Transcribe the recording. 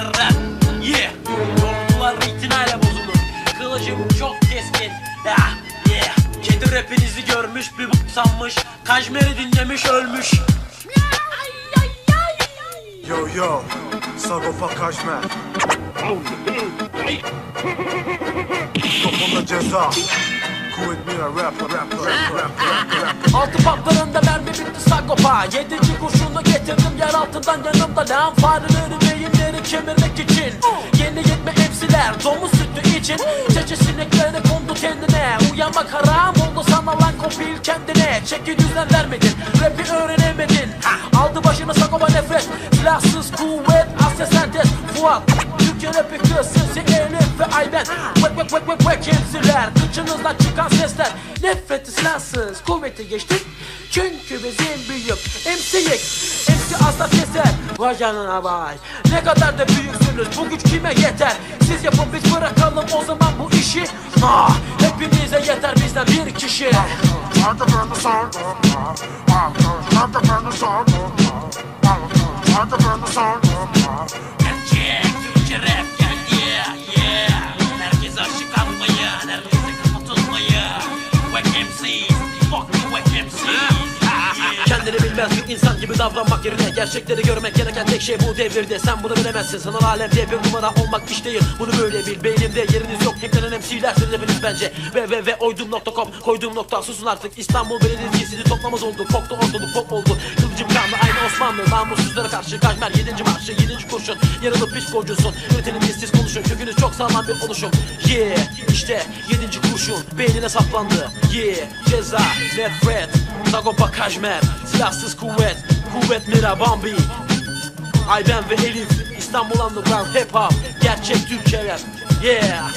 berrak Yeah. Yorumcular itinayla bozulur. Kılıcım çok keskin. Yeah Yeah. Kedi rapinizi görmüş bir bok sanmış. Kajmeri dinlemiş ölmüş. Yo yo. Sagopa Kajmer. Kafamda ceza. Altı patlarında mermi bitti Sagopa. Yedinci kurşunda getirdim yer altından yanımda Lan fareleri beyinleri kemirmek için. Yeni yetme hepsiler domuz sütü için. Çeçe sineklerine kondu kendine Uyanmak haram oldu sana lan kopil kendine. Çeki düzen vermedin rapi öğrenemedin. Aldı başını Sagopa nefret Silahsız kuvvet Asya sentez. Fuat Türkçe rapi kısısı Elif ve Ayben. Vek vek vek vek vek hepsiler Kıçınızdan çıkan sesler. Nefreti silahsız kuvveti geçtik Çünkü bizim büyük MC'yik MC asla keser. Vay canına vay. Ne kadar da büyüksünüz. Bu güç kime yeter? Siz yapın biz bırakalım o zaman bu işi. Ah hepinize yeter bizden bir kişi. Gerçek Türkçe rap geldi yeah Herkes aşık kalmaya Herkese kapatılmaya Wack MC Fuck you Wack MC Bilmez bir insan gibi davranmak yerine Gerçekleri görmek gereken tek şey bu devirde. Sen bunu bilemezsin. Sanal alemde bir numara olmak iş değil. Bunu böyle bil. Beynimde yeriniz yok. Hacklenen MC'ler hepiniz bence. Www.oydum.com Koyduğum nokta. Susun artık. İstanbul Belediyesi toplamaz oldu. Koktu ortalık pop oldu. Kılıcım kanlı aynı Osmanlı. Namussuzlara karşı Kajmer 7. marşı 7. kurşun. Yaralı piç golcüsün Üretelim siz konuşun. Kökünüz çok sağlam bir oluşum. Yeah işte 7. kurşun. Beynine saplandı. Yeah ceza nefret. Sagopa Kajmer Silahsız kuvvet Kuvvet Mira Bambi. Ayben ve Elif İstanbul Underground Hip Hop. Gerçek Türkçe rap. Yeah